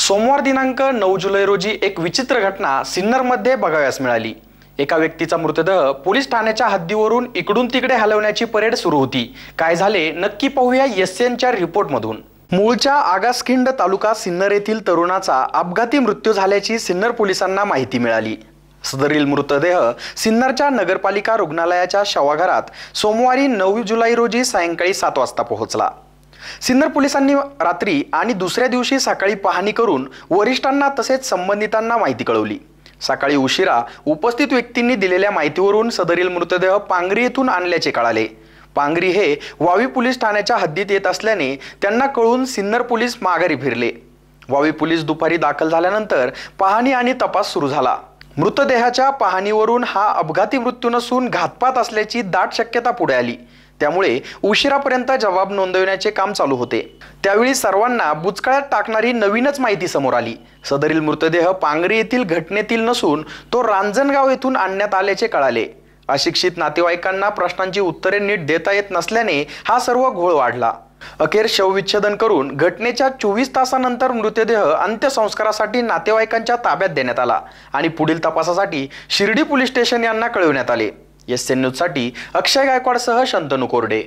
सोमवार दिनांक नऊ जुलै रोजी एक विचित्र घटना सिन्नरमध्ये बघाव्यास मिळाली. एका व्यक्तीचा मृतदेह पोलीस ठाण्याच्या हद्दीवरून इकडून तिकडे हलवण्याची परेड सुरू होती. काय झाले नक्की पाहूया एस एनच्या रिपोर्टमधून. मूळच्या आगासखिंड तालुका सिन्नर येथील तरुणाचा अपघाती मृत्यू झाल्याची सिन्नर पोलिसांना माहिती मिळाली. सदरील मृतदेह सिन्नरच्या नगरपालिका रुग्णालयाच्या शवागारात सोमवारी नऊ जुलै रोजी सायंकाळी सात वाजता पोहोचला. सिन्नर पोलिसांनी रात्री आणि दुसऱ्या दिवशी सकाळी पाहणी करून वरिष्ठांना तसेच संबंधितांना माहिती कळवली. सकाळी उशिरा उपस्थित व्यक्तींनी दिलेल्या माहितीवरून सदरील मृतदेह पांगरी येथून आणल्याचे कळाले. पांगरी हे वावी पोलीस ठाण्याच्या हद्दीत येत असल्याने त्यांना कळून सिन्नर पोलीस माघारी फिरले. वावी पोलीस दुपारी दाखल झाल्यानंतर पाहणी आणि तपास सुरू झाला. मृतदेहाच्या पाहणीवरून हा अपघाती मृत्यू नसून घातपात असल्याची दाट शक्यता पुढे आली. त्यामुळे उशिरापर्यंत जबाब नोंदवण्याचे काम चालू होते. त्यावेळी सर्वांना बुचकळ्यात टाकणारी नवीनच माहिती समोर आली. सदरील मृतदेह पांगरी येथील घटनेतील नसून तो रांजणगाव येथून आणण्यात आल्याचे कळाले. अशिक्षित नातेवाईकांना प्रश्नांची उत्तरे नीट देता येत नसल्याने हा सर्व घोळ वाढला. अखेर शवविच्छेदन करून घटनेच्या चोवीस तासानंतर मृतदेह अंत्यसंस्कारासाठी नातेवाईकांच्या ताब्यात देण्यात आला आणि पुढील तपासासाठी शिर्डी पोलीस स्टेशन यांना कळविण्यात आले. एस एन न्यूजसाठी अक्षय गायकवाडसह शंतनू कोरडे.